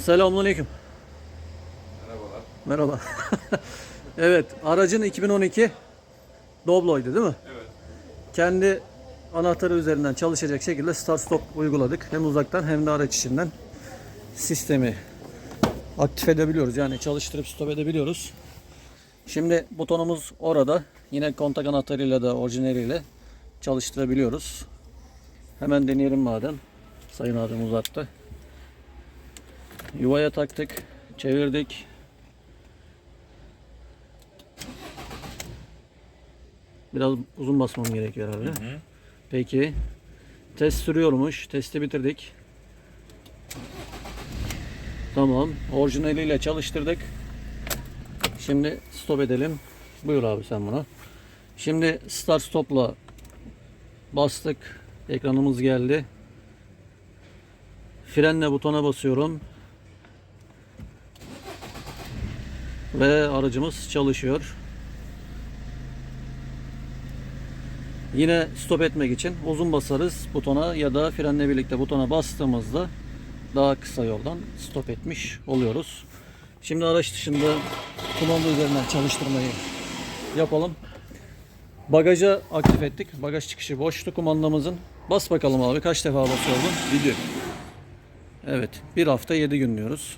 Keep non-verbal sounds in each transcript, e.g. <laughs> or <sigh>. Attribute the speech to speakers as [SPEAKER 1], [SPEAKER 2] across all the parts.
[SPEAKER 1] Selamünaleyküm.
[SPEAKER 2] Merhabalar.
[SPEAKER 1] Merhaba. <laughs> evet, aracın 2012 Doblo'ydu değil mi?
[SPEAKER 2] Evet.
[SPEAKER 1] Kendi anahtarı üzerinden çalışacak şekilde start stop uyguladık. Hem uzaktan hem de araç içinden sistemi aktif edebiliyoruz. Yani çalıştırıp stop edebiliyoruz. Şimdi butonumuz orada. Yine kontak anahtarıyla da orijinaliyle çalıştırabiliyoruz. Hemen deneyelim madem. Sayın abim uzattı. Yuvaya taktık. Çevirdik. Biraz uzun basmam gerekiyor herhalde. Peki. Test sürüyormuş. Testi bitirdik. Tamam. Orijinaliyle çalıştırdık. Şimdi stop edelim. Buyur abi sen bunu. Şimdi start stopla bastık. Ekranımız geldi. Frenle butona basıyorum. Ve aracımız çalışıyor. Yine stop etmek için uzun basarız butona ya da frenle birlikte butona bastığımızda daha kısa yoldan stop etmiş oluyoruz. Şimdi araç dışında kumanda üzerinden çalıştırmayı yapalım. Bagaja aktif ettik. Bagaj çıkışı boştu kumandamızın. Bas bakalım abi kaç defa basıyordun?
[SPEAKER 2] Video.
[SPEAKER 1] Evet. Bir hafta 7 gün diyoruz.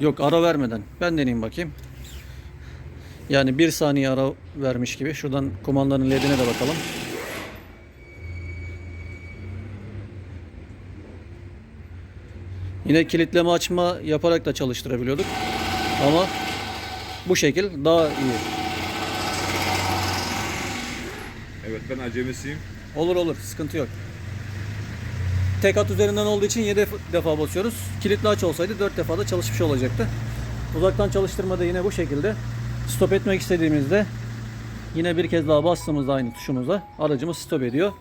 [SPEAKER 1] Yok ara vermeden. Ben deneyeyim bakayım. Yani bir saniye ara vermiş gibi. Şuradan kumandanın ledine de bakalım. Yine kilitleme açma yaparak da çalıştırabiliyorduk. Ama bu şekil daha iyi.
[SPEAKER 2] Evet ben acemisiyim.
[SPEAKER 1] Olur olur sıkıntı yok. Tek at üzerinden olduğu için 7 defa basıyoruz. Kilitli aç olsaydı 4 defa da çalışmış olacaktı. Uzaktan çalıştırmada yine bu şekilde. Stop etmek istediğimizde yine bir kez daha bastığımızda aynı tuşumuza aracımız stop ediyor.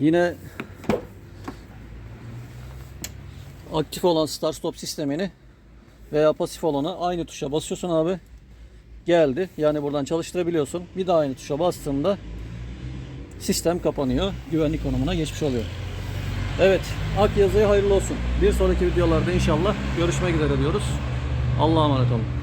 [SPEAKER 1] Yine aktif olan start stop sistemini veya pasif olanı aynı tuşa basıyorsun abi. Geldi. Yani buradan çalıştırabiliyorsun. Bir daha aynı tuşa bastığımda sistem kapanıyor. Güvenlik konumuna geçmiş oluyor. Evet, Ak yazıya hayırlı olsun. Bir sonraki videolarda inşallah görüşmek üzere diyoruz. Allah'a emanet olun.